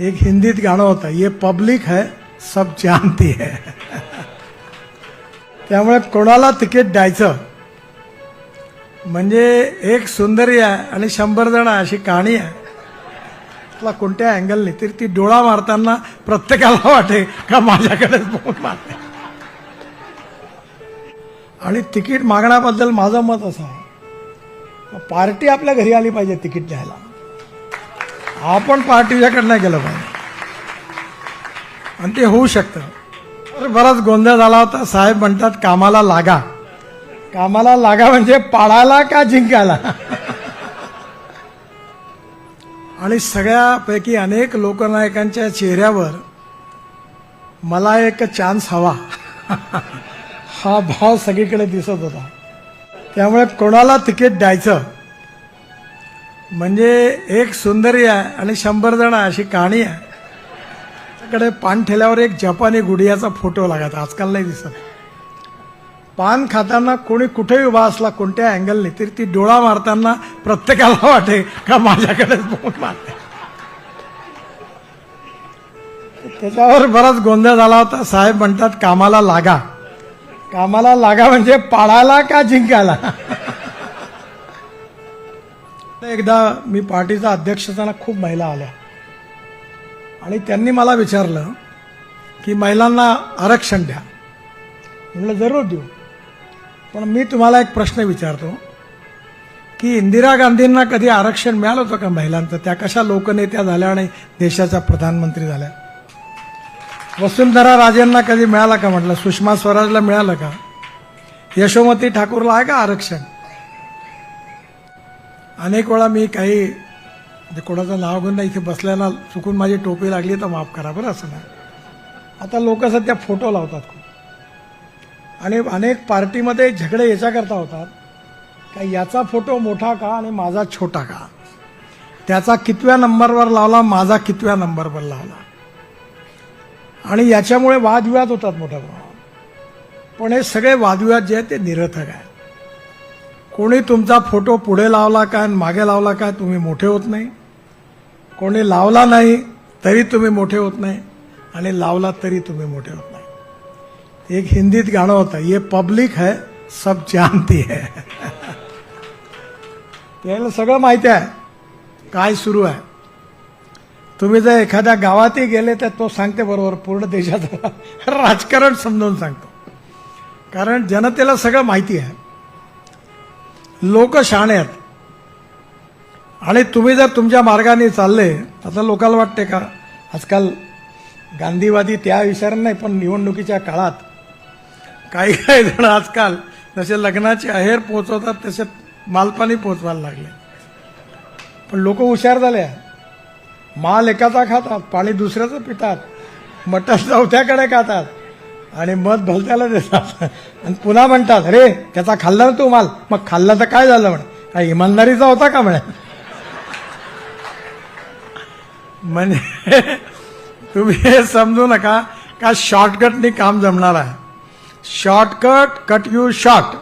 एक हिंदीत गाणं होतं ये पब्लिक है सब जानती है. त्यामुळे कोणाला तिकीट द्यायचं? म्हणजे एक सुंदरी आहे आणि शंभर जण अशी कहाणी आहे. तुला कोणत्या अँगलने तरी ती डोळा मारताना प्रत्येकाला वाटे का माझ्याकडेच बघून मारते. आणि तिकीट मागण्याबद्दल माझं मत असं आहे. पार्टी आपल्या घरी आली पाहिजे तिकीट द्यायला आपण पार्टीच्याकडनं गेलं पाहिजे. आणि ते होऊ शकतं. तर बराच गोंधळ झाला होता. साहेब म्हणतात कामाला लागा. कामाला लागा म्हणजे पाळायला का जिंकायला? आणि सगळ्यापैकी अनेक लोकनायकांच्या चेहऱ्यावर मला एक चान्स हवा. हा भाव सगळीकडे दिसत होता. त्यामुळे कोणाला तिकीट द्यायचं म्हणजे एक सुंदरी आहे आणि शंभर जण अशी कहाणी आहे. त्याकडे पान ठेल्यावर एक जपानी गुडियाचा फोटो लागायचा आजकाल नाही दिसत. पान खाताना कोणी कुठेही उभा असला कोणत्या अँगलने तरी ती डोळा मारताना प्रत्येकाला वाटे का माझ्याकडेच बघून मारते. त्याच्यावर बराच गोंधळ झाला होता. साहेब म्हणतात कामाला लागा. कामाला लागा म्हणजे पाळायला का जिंकायला? एकदा मी पार्टीचा अध्यक्ष असताना खूप महिला आल्या. आणि त्यांनी मला विचारलं की महिलांना आरक्षण द्या. म्हटलं जरूर देऊ. पण मी तुम्हाला एक प्रश्न विचारतो की इंदिरा गांधींना कधी आरक्षण मिळालं होतं का महिलांचं? त्या कशा लोकनेत्या झाल्या आणि देशाच्या प्रधानमंत्री झाल्या? वसुंधरा राजेंना कधी मिळालं का? म्हटलं सुषमा स्वराजला मिळालं का? यशोमती ठाकूरला आहे का आरक्षण? अनेक वेळा मी काही म्हणजे कोणाचं नाव घेऊन इथे बसल्याला चुकून माझी टोपी लागली तर माफ करा बरं असं नाही. आता लोक सध्या फोटो लावतात खूप. आणि अनेक पार्टीमध्ये झगडे याच्याकरता होतात. का याचा फोटो मोठा का आणि माझा छोटा का? त्याचा कितव्या नंबरवर लावला माझा कितव्या नंबरवर लावला? आणि याच्यामुळे वादविवाद होतात मोठ्या प्रमाणात. पण हे सगळे वादविवाद जे आहेत ते निरर्थक आहे कोणी तुमचा फोटो पुढे लावला काय आणि मागे लावला काय तुम्ही मोठे होत नाही. कोणी लावला नाही तरी तुम्ही मोठे होत नाही. आणि लावला तरी तुम्ही मोठे होत नाही. एक हिंदीत गाणं होतं ये पब्लिक है सब जानती है. त्याला सगळं माहिती आहे. काय सुरू आहे? तुम्ही जर एखाद्या गावातही गेले तर तो सांगते बरोबर पूर्ण देशाचं राजकारण समजावून सांगतो. कारण जनतेला सगळं माहिती आहे. लोक शहाणे आहेत. आणि तुम्ही जर तुमच्या मार्गाने चालले असं लोकांना वाटते का आजकाल गांधीवादी त्या विचारानं नाही पण निवडणुकीच्या काळात काही काही जण आजकाल जसे लग्नाचे अहेर पोचवतात तसे मालपाणी पोचवायला लागले. पण लोक हुशार झाले माल एकाचा खातात पाणी दुसऱ्याचं पितात मटण चौथ्याकडे खातात. आणि मध भलत्याला देतात. आणि पुन्हा म्हणतात अरे त्याचा खाल्ला ना तू माल. मग खाल्ला तर काय झालं म्हणे? काय इमानदारीचा होता का म्हणे? म्हणजे तुम्ही हे समजू नका का शॉर्टकटनी काम जमणार आहे. शॉर्टकट कट यू शॉर्ट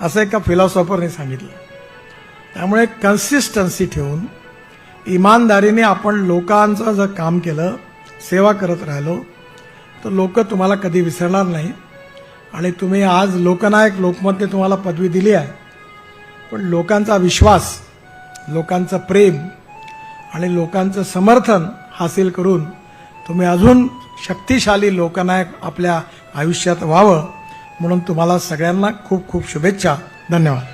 असं एका फिलॉसॉफरने सांगितलं. त्यामुळे कन्सिस्टन्सी ठेवून इमानदारीने आपण लोकांचं जर काम केलं सेवा करत राहिलो तर लोक तुम्हाला कधी विसरणार नाही. आणि तुम्ही आज लोकनायक लोकमतने तुम्हाला पदवी दिली आहे. पण लोकांचा विश्वास लोकांचं प्रेम आणि लोकांचं समर्थन हासिल करून तुम्ही अजून शक्तिशाली लोकनायक आपल्या आयुष्यात व्हावं म्हणून तुम्हाला सगळ्यांना खूप खूप शुभेच्छा. धन्यवाद.